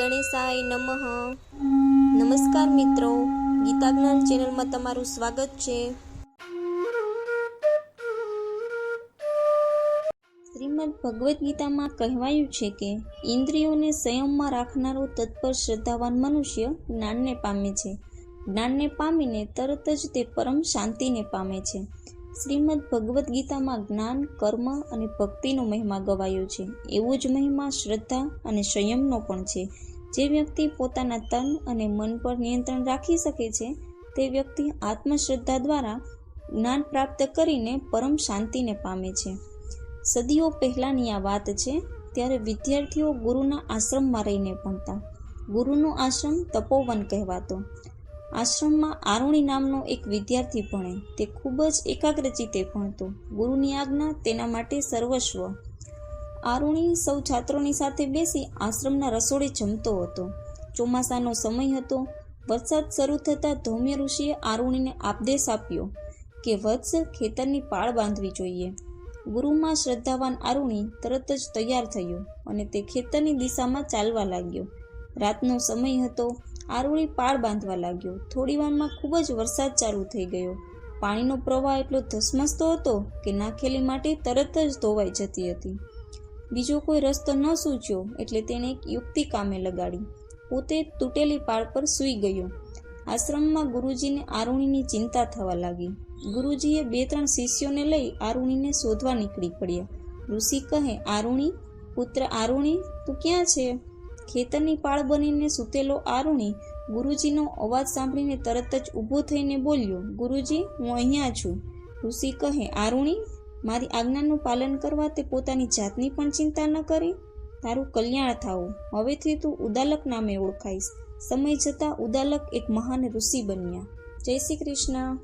ગણેશાય નમઃ. નમસ્કાર મિત્રો ગીતા જ્ઞાન ચેનલમાં તમારું સ્વાગત છે. શ્રીમદ ભગવદ્ ગીતામાં કહેવાયું છે કે, ઇન્દ્રિયોને સંયમમાં રાખનારો તત્પર શ્રદ્ધાવાન મનુષ્ય જ્ઞાનને પામે છે. જ્ઞાનને પામીને તરત જ તે પરમ શાંતિને પામે છે. શ્રીમદ ભગવદ્ ગીતામાં જ્ઞાન, કર્મ અને ભક્તિનો મહિમા ગવાયો છે. એવો જ મહિમા, શ્રદ્ધા અને સંયમનો પણ છે. જે વ્યક્તિ પોતાના તન અને મન પર નિયંત્રણ રાખી શકે છે, તે વ્યક્તિ આત્મશ્રદ્ધા દ્વારા જ્ઞાન પ્રાપ્ત કરીને પરમ શાંતિને પામે છે. સદીઓ પહેલાંની આ વાત છે, ત્યારે વિદ્યાર્થીઓ ગુરુના આશ્રમમાં રહીને ભણતા. ગુરુનો આશ્રમ તપોવન કહેવાતો. આશ્રમમાં આરુણી નામનો એક વિદ્યાર્થી ભણે, તે ખૂબ જ એકાગ્રચિતે ભણતો. ગુરુની આજ્ઞા તેના માટે સર્વસ્વ આરુણી સૌ છાત્રોની સાથે બેસી આશ્રમના રસોડે જમતો હતો. ચોમાસાનો સમય હતો. વરસાદ શરૂ થતાં ધૌમ્ય ઋષિએ આરુણીને આપદેશ આપ્યો કે વત્સ ખેતરની પાળ બાંધવી જોઈએ. ગુરુમાં શ્રદ્ધાવાન આરુણી તરત જ તૈયાર થયો અને તે ખેતરની દિશામાં ચાલવા લાગ્યો. રાતનો સમય હતો. આરુણી પાળ બાંધવા લાગ્યો. થોડીવારમાં ખૂબ જ વરસાદ ચાલુ થઈ ગયો. પાણીનો પ્રવાહ એટલો ધસમસતો હતો કે નાખેલી માટી તરત જ ધોવાઈ જતી હતી. બીજો કોઈ રસ્તો ન સૂચ્યો એટલે તેણે એક યુક્તિ કામે લગાડી. પોતે તૂટેલી પાળ પર સૂઈ ગયો. આશ્રમમાં ગુરુજીને આરુણીની ચિંતા થવા લાગી. ગુરુજીએ બે ત્રણ શિષ્યોને લઈ આરુણીને શોધવા નીકળી પડ્યા. ઋષિ કહે, આરુણી, પુત્ર આરુણી, તું ક્યાં છે? ખેતરની પાળ બનીને સૂતેલો આરુણી ગુરુજીનો અવાજ સાંભળીને તરત જ ઊભો થઈને બોલ્યો, ગુરુજી, હું અહીંયા છું. ઋષિ કહે, આરુણી મારી આજ્ઞાનું પાલન કરવા તે પોતાની જાતની પણ ચિંતા ન કરી? તારું કલ્યાણ થાવું હવેથી તું ઉદાલક નામે ઓળખાઈશ. સમય જતાં ઉદાલક એક મહાન ઋષિ બન્યા. જય શ્રી કૃષ્ણ.